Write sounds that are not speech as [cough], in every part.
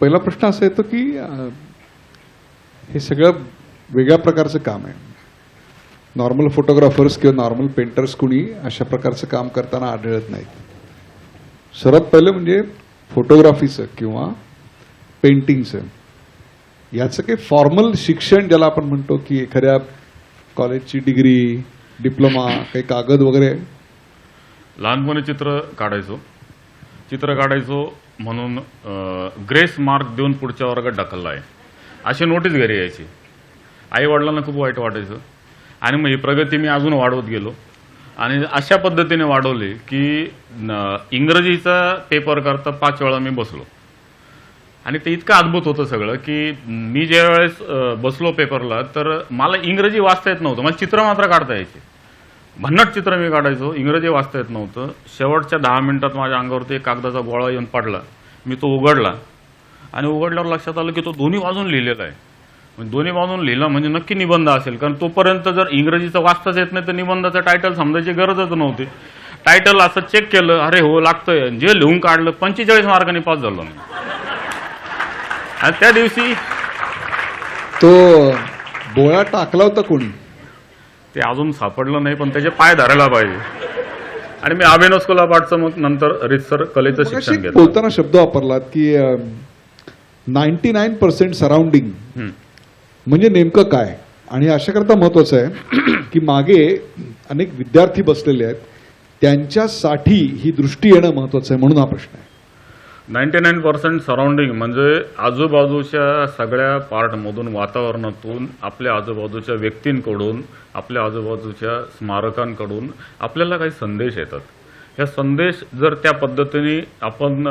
पहिला प्रश्न असा येतो की हे सगळं वेगळ्या प्रकारचं काम आहे. नॉर्मल फोटोग्राफर्स किंवा नॉर्मल पेंटर्स कुणी अशा प्रकारचं काम करताना आढळत नाहीत. सर्वात पहिलं म्हणजे फोटोग्राफीचं किंवा पेंटिंगचं याचं काही फॉर्मल शिक्षण ज्याला आपण म्हणतो की एखाद्या कॉलेजची डिग्री डिप्लोमा काही कागद वगैरे. लहानपणी चित्र काढायचो. चित्र काढायचो म्हणून ग्रेस मार्क देऊन पुढच्या वर्गात ढकलला आहे. अशी नोटीस घरी यायची. आई वडिलांना खूप वाईट वाटायचं. आणि मग ही प्रगती मी अजून वाढवत गेलो. आणि अशा पद्धतीने वाढवली की न- इंग्रजीचा पेपर करता पाच वेळा मी बसलो. आणि ते इतकं अद्भुत होतं सगळं की मी ज्या वेळेस बसलो पेपरला तर मला इंग्रजी वाचता येत नव्हतं. मला चित्र मात्र काढता यायचे. भन्नाट चित्र मी काढायचो. इंग्रजी वाचता येत नव्हतं. शेवटच्या दहा मिनिटात माझ्या अंगावरती एक कागदाचा गोळा येऊन पडला. मी तो उघडला. आणि उघडल्यावर लक्षात आलं की तो दोन्ही बाजून लिहिलेला आहे. म्हणजे दोन्ही बाजून लिहिला म्हणजे नक्की निबंध असेल. कारण तोपर्यंत जर इंग्रजीचं वाचताच येत नाही तर निबंधाचं टायटल समजायची गरजच नव्हती. टायटल असं चेक केलं अरे हो लागतंय. जे लिहून काढलं पंचेचाळीस मार्कांनी पास झालो मी. आणि त्या दिवशी तो बोळा टाकला होता कोणी? ते अजून सापडलं नाही पण त्याचे पाय धरायला पाहिजे. आणि मी अभिनव स्कूल ऑफ आर्टचं मग नंतर रितसर कलेचं शिक्षण घेतलं. बोलताना शब्द वापरलात की नाईन्टी नाईन पर्सेंट सराउंडिंग. म्हणजे नेमकं काय? आणि अशा करता महत्वाचं आहे की मागे अनेक विद्यार्थी बसलेले आहेत. त्यांच्यासाठी ही दृष्टी येणं महत्वाचं आहे म्हणून हा प्रश्न आहे. नाईन्टी नाईन पर्सेंट सराउंडिंग म्हणजे आजूबाजूच्या सगळ्या पार्टमधून वातावरणातून आपल्या आजूबाजूच्या व्यक्तींकडून आपल्या आजूबाजूच्या स्मारकांकडून आपल्याला काही संदेश येतात. ह्या संदेश जर त्या पद्धतीने आपण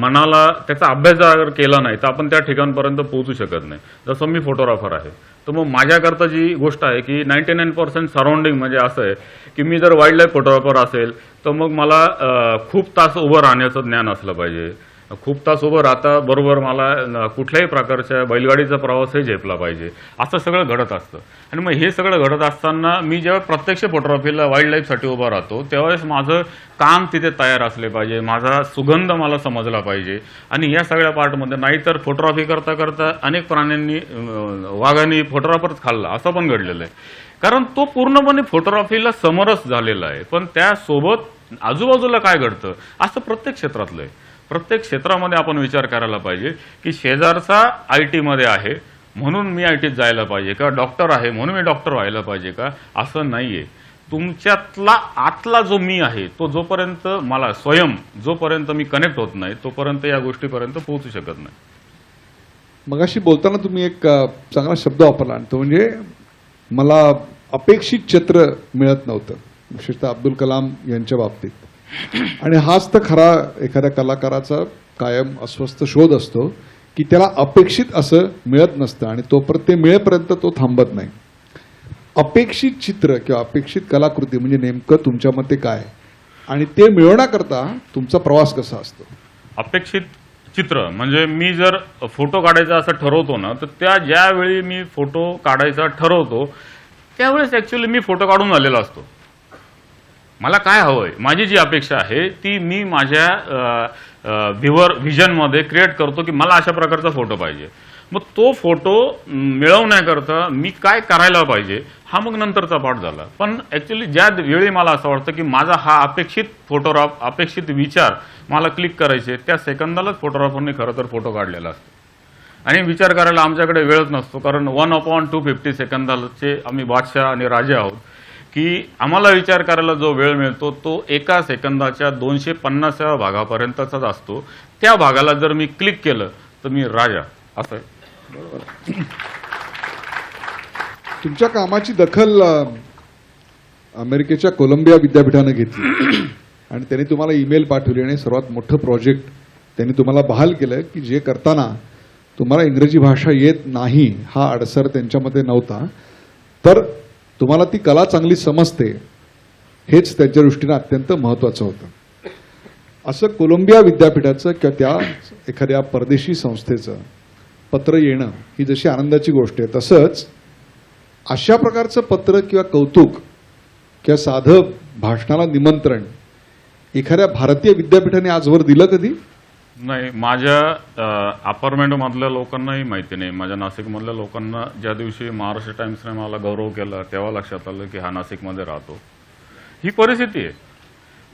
मनाला त्याचा अभ्यास जर केला नाही तर आपण त्या ठिकाणपर्यंत पोहोचू शकत नाही. जसं मी फोटोग्राफर आहे. तर मग माझ्याकरता जी गोष्ट आहे की नाईन्टी नाईन पर्सेंट सराउंडिंग म्हणजे असं आहे की मी जर वाईल्ड लाईफ फोटोग्राफर असेल तर मग मला खूप तास उभं राहण्याचं ज्ञान असलं पाहिजे. खूप तास उभं राहता बरोबर मला कुठल्याही प्रकारच्या बैलगाडीचा प्रवासही झेपला पाहिजे. असं सगळं घडत असतं. आणि मग हे सगळं घडत असताना मी जेव्हा प्रत्यक्ष फोटोग्राफीला वाईल्ड लाईफसाठी उभा राहतो त्यावेळेस माझं काम तिथे तयार असले पाहिजे माझा सुगंध मला समजला पाहिजे. आणि या सगळ्या पार्टमध्ये नाहीतर फोटोग्राफी करता करता अनेक प्राण्यांनी वाघांनी फोटोग्राफरच खाल्ला असं पण घडलेलं आहे. कारण तो पूर्णपणे फोटोग्राफीला समरस झालेला आहे. पण त्यासोबत आजूबाजूला काय घडतं असं प्रत्येक क्षेत्रातलं आहे. प्रत्येक क्षेत्रामध्ये आपण विचार करायला पाहिजे की शेजारचा आय टीमध्ये आहे म्हणून मी आय टीत जायला पाहिजे का? डॉक्टर आहे म्हणून मी डॉक्टर व्हायला पाहिजे का? असं नाहीये. तुमच्यातला आतला जो मी आहे तो जोपर्यंत मला स्वयं जोपर्यंत मी कनेक्ट होत नाही तोपर्यंत या गोष्टीपर्यंत पोहोचू शकत नाही. मगाशी बोलताना तुम्ही एक चांगला शब्द वापरला आणि तो म्हणजे मला अपेक्षित चित्र मिळत नव्हतं विशेषतः अब्दुल कलाम यांच्या बाबतीत. आणि हाच तर खरा एखाद्या कलाकाराचा कायम अस्वस्थ शोध असतो की त्याला अपेक्षित असं मिळत नसतं आणि तोपर्यंत ते मिळेपर्यंत तो थांबत नाही. अपेक्षित चित्र किंवा अपेक्षित कलाकृती म्हणजे नेमकं तुमच्या मते काय? आणि ते मिळवण्याकरता तुमचा प्रवास कसा असतो? अपेक्षित चित्र म्हणजे मी जर फोटो काढायचा असं ठरवतो ना तर त्या ज्यावेळी मी फोटो काढायचा ठरवतो त्यावेळेस ऍक्च्युली मी फोटो काढून आलेला असतो. मला काय हवंय? माझी जी अपेक्षा आहे ती मी माझ्या व्ह्युअर व्हिजनमध्ये क्रिएट करतो की मला अशा प्रकारचा फोटो पाहिजे. मग तो फोटो मिळवण्याकरता मी काय करायला पाहिजे हा मग नंतरचा पाठ झाला. पण ऍक्च्युली ज्या वेळी मला असं वाटतं की माझा हा अपेक्षित फोटोग्राफ अपेक्षित विचार मला क्लिक करायचे त्या सेकंदालाच फोटोग्राफरने खरं तर फोटो काढलेला असतो. आणि विचार करायला आमच्याकडे वेळच नसतो कारण वन अपॉन टू फिफ्टी सेकंदाचे आम्ही बादशाह आणि राजे आहोत. की आम्हाला विचार करायला जो वेळ मिळतो तो एका सेकंदाच्या दोनशे पन्नासाव्या भागापर्यंतचाच असतो. त्या भागाला जर मी क्लिक केलं तर मी राजा. असं तुमच्या कामाची दखल अमेरिकेच्या कोलंबिया विद्यापीठानं घेतली. [clears throat] आणि त्यांनी तुम्हाला ईमेल पाठवली आणि सर्वात मोठं प्रोजेक्ट त्यांनी तुम्हाला बहाल केलं की जे करताना तुम्हाला इंग्रजी भाषा येत नाही हा अडसर त्यांच्यामध्ये नव्हता. तर तुम्हाला ती कला चांगली समजते हेच त्यांच्या दृष्टीनं अत्यंत महत्वाचं होतं. असं कोलंबिया विद्यापीठाचं किंवा त्या एखाद्या परदेशी संस्थेचं पत्र येणं ही जशी आनंदाची गोष्ट आहे तसंच अशा प्रकारचं पत्र किंवा कौतुक किंवा साधं भाषणाला निमंत्रण एखाद्या भारतीय विद्यापीठाने आजवर दिलं कधी? नाही माझ्या अपारमेंटमधल्या लोकांनाही माहिती नाही. माझ्या नाशिकमधल्या लोकांना ज्या दिवशी महाराष्ट्र टाइम्सने मला गौरव केला तेव्हा लक्षात आलं की हा नाशिकमध्ये राहतो. ही परिस्थिती आहे.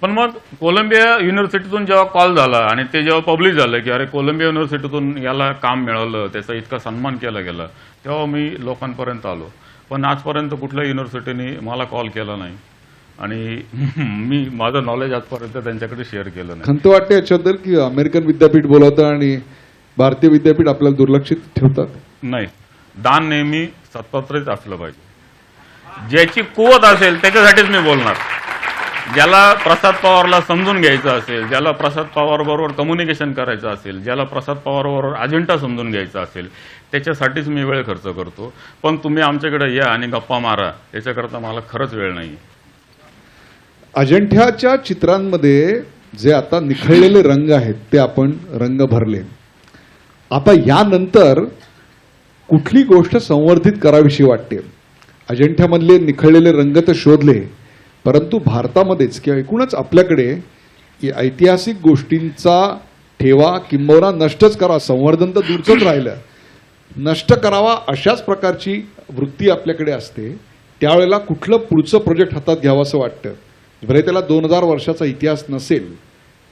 पण मग कोलंबिया युनिव्हर्सिटीतून जेव्हा कॉल झाला आणि ते जेव्हा पब्लिश झालं की अरे कोलंबिया युनिव्हर्सिटीतून याला काम मिळालं त्याचा इतका सन्मान केला गेला तेव्हा मी लोकांपर्यंत आलो. पण आजपर्यंत कुठल्या युनिव्हर्सिटीने मला कॉल केला नाही. आणि [laughs] मी माझं नॉलेज आजपर्यंत त्यांच्याकडे शेअर केलं नाही. खंत वाटते याच्याबद्दल की अमेरिकन विद्यापीठ बोलवतं आणि भारतीय विद्यापीठ आपल्याला दुर्लक्षित ठेवतात? नाही. दान नेहमी सत्पात्रच असलं पाहिजे. ज्याची कुवत असेल त्याच्यासाठीच मी बोलणार. ज्याला प्रसाद पवारला समजून घ्यायचं असेल ज्याला प्रसाद पवार बरोबर कम्युनिकेशन करायचं असेल ज्याला प्रसाद पवार बरोबर अजेंडा समजून घ्यायचा असेल त्याच्यासाठीच मी वेळ खर्च करतो. पण तुम्ही आमच्याकडे या आणि गप्पा मारा याच्याकरता मला खरंच वेळ नाही अजंठ्याच्या चित्रांमध्ये जे आता निखळलेले रंग आहेत ते आपण रंग भरले. आता यानंतर कुठली गोष्ट संवर्धित करावीशी वाटते? अजंठ्यामधले निखळलेले रंग तर शोधले परंतु भारतामध्येच किंवा एकूणच आपल्याकडे ऐतिहासिक गोष्टींचा ठेवा किंबहुना नष्टच करा संवर्धन तर दूरचंच राहिलं. नष्ट करावा अशाच प्रकारची वृत्ती आपल्याकडे असते त्यावेळेला कुठलं पुढचं प्रोजेक्ट हातात घ्यावं असं वाटतं? भले त्याला दोन हजार वर्षाचा इतिहास नसेल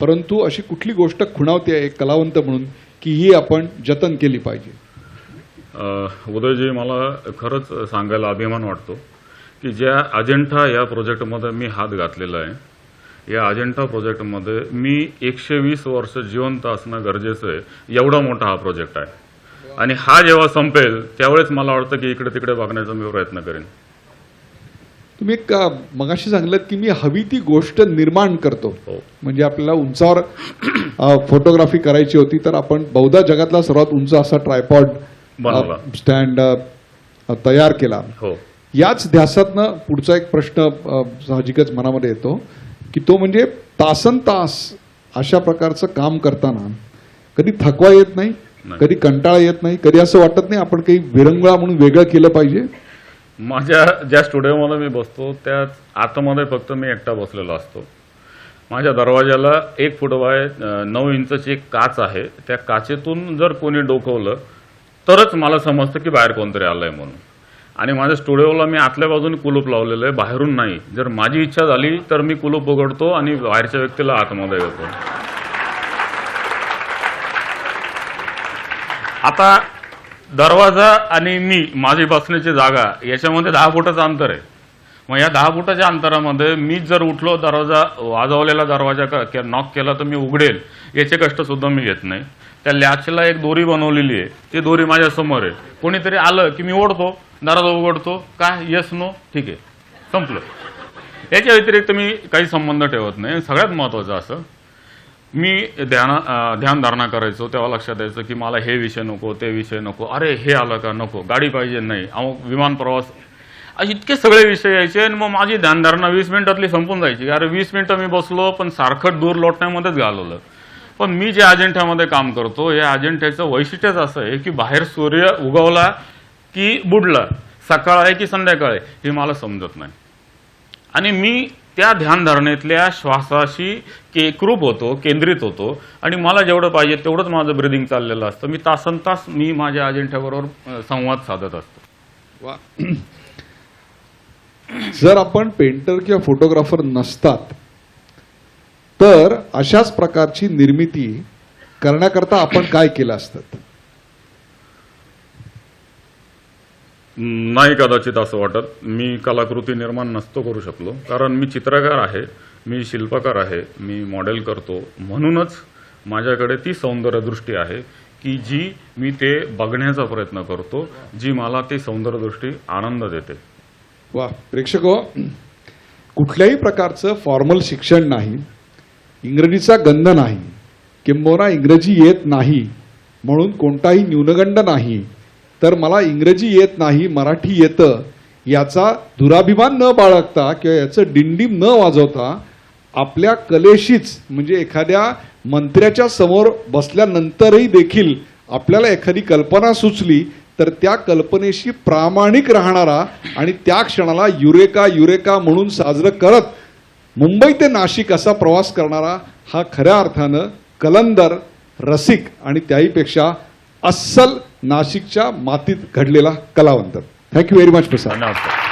परंतु अशी कुठली गोष्ट खुणावते आहे कलावंत म्हणून की ही आपण जतन केली पाहिजे. उदयजी मला खरंच सांगायला अभिमान वाटतो की ज्या अजेंठा या प्रोजेक्टमध्ये मी हात घातलेला आहे या अजेंठा प्रोजेक्टमध्ये मी एकशे वीस वर्ष जिवंत असणं गरजेचं आहे एवढा मोठा हा प्रोजेक्ट आहे. आणि हा जेव्हा संपेल त्यावेळेस मला वाटतं की इकडे तिकडे बघण्याचा मी प्रयत्न करेन. तुम्ही एक मगाशी सांगितलं की मी हवी ती गोष्ट निर्माण करतो. हो. म्हणजे आपल्याला उंचावर फोटोग्राफी करायची होती तर आपण बहुधा जगातला सर्वात उंच असा ट्रायपॉड. स्टँड तयार केला. हो. याच ध्यासातनं पुढचा एक प्रश्न साहजिकच मनामध्ये येतो की तो म्हणजे तासन तास अशा प्रकारचं काम करताना कधी थकवा येत नाही. कधी कंटाळा येत नाही कधी असं वाटत नाही आपण काही विरंगुळा म्हणून वेगळं केलं पाहिजे. माझ्या ज्या स्टुडिओमध्ये मी बसतो त्या आतमध्ये फक्त मी एकटा बसलेला असतो. माझ्या दरवाजाला एक फूट बाय नऊ इंचची एक काच आहे. त्या काचेतून जर कोणी डोकवलं तरच मला समजतं की बाहेर कोणतरी आलंय म्हणून. आणि माझ्या स्टुडिओला मी आतल्या बाजूने कुलूप लावलेलं आहे बाहेरून नाही. जर माझी इच्छा झाली तर मी कुलूप उघडतो आणि बाहेरच्या व्यक्तीला आतमध्ये येतो. आता दरवाजा आणि मी माझी बसण्याची जागा याच्यामध्ये दहा फुटाचं अंतर आहे. मग या दहा फुटाच्या अंतरामध्ये मी जर उठलो दरवाजा वाजवलेला दरवाजा नॉक केला तर मी उघडेल. याचे कष्ट सुद्धा मी घेत नाही. त्या लॅचला एक दोरी बनवलेली आहे. ती दोरी माझ्यासमोर आहे. कोणीतरी आलं की मी ओढतो दरवाजा उघडतो. काय येस नो ठीक आहे. संपलं. याच्या व्यतिरिक्त मी काही संबंध ठेवत नाही. सगळ्यात महत्वाचं असं मी ध्यान ध्यानधारणा करायचो तेव्हा लक्षात यायचं की मला हे विषय नको ते विषय नको. अरे हे आलं का नको? गाडी पाहिजे नाही. अमुक विमान प्रवास. इतके सगळे विषय यायचे आणि मग माझी ध्यानधारणा वीस मिनिटातली संपून जायची. अरे वीस मिनिटं मी बसलो पण सारखं दूर लोटण्यामध्येच घालवलं. पण मी जे अजेंठ्यामध्ये काम करतो या अजेंठ्याचं वैशिष्ट्यच असं आहे की बाहेर सूर्य उगवला की बुडला. सकाळ आहे की संध्याकाळ आहे हे मला समजत नाही. आणि मी त्या ध्यानधारणेतल्या श्वासाशी एकरूप होतो केंद्रित होतो. आणि मला जेवढं पाहिजे तेवढंच माझं ब्रिदिंग चाललेलं असतं. मी तासन तास मी माझ्या अजेंठ्याबरोबर संवाद साधत असतो. वा. जर आपण पेंटर किंवा फोटोग्राफर नसतात तर अशाच प्रकारची निर्मिती करण्याकरता आपण काय केलं असतं? नाही कदाचित असं वाटत. मी कलाकृती निर्माण नसतो करू शकलो. कारण मी चित्रकार आहे मी शिल्पकार आहे मी मॉडेल करतो. म्हणूनच माझ्याकडे ती सौंदर्यदृष्टी आहे की जी मी ते बघण्याचा प्रयत्न करतो जी मला ती सौंदर्यदृष्टी आनंद देते. वा प्रेक्षक कुठल्याही प्रकारचं फॉर्मल शिक्षण नाही इंग्रजीचा गंध नाही किंबहुना इंग्रजी येत नाही म्हणून कोणताही न्यूनगंड नाही तर मला इंग्रजी येत नाही मराठी येतं याचा दुराभिमान न बाळगता किंवा याचं डिंडीम न वाजवता आपल्या कलेशीच म्हणजे एखाद्या मंत्र्याच्या समोर बसल्यानंतरही देखील आपल्याला एखादी कल्पना सुचली तर त्या कल्पनेशी प्रामाणिक राहणारा आणि त्या क्षणाला युरेका युरेका म्हणून साजरं करत मुंबई ते नाशिक असा प्रवास करणारा हा खऱ्या अर्थानं कलंदर रसिक आणि त्याहीपेक्षा अस्सल नाशिकच्या मातीत घडलेला कलावंत. Thank you very much Prasad. नमस्कार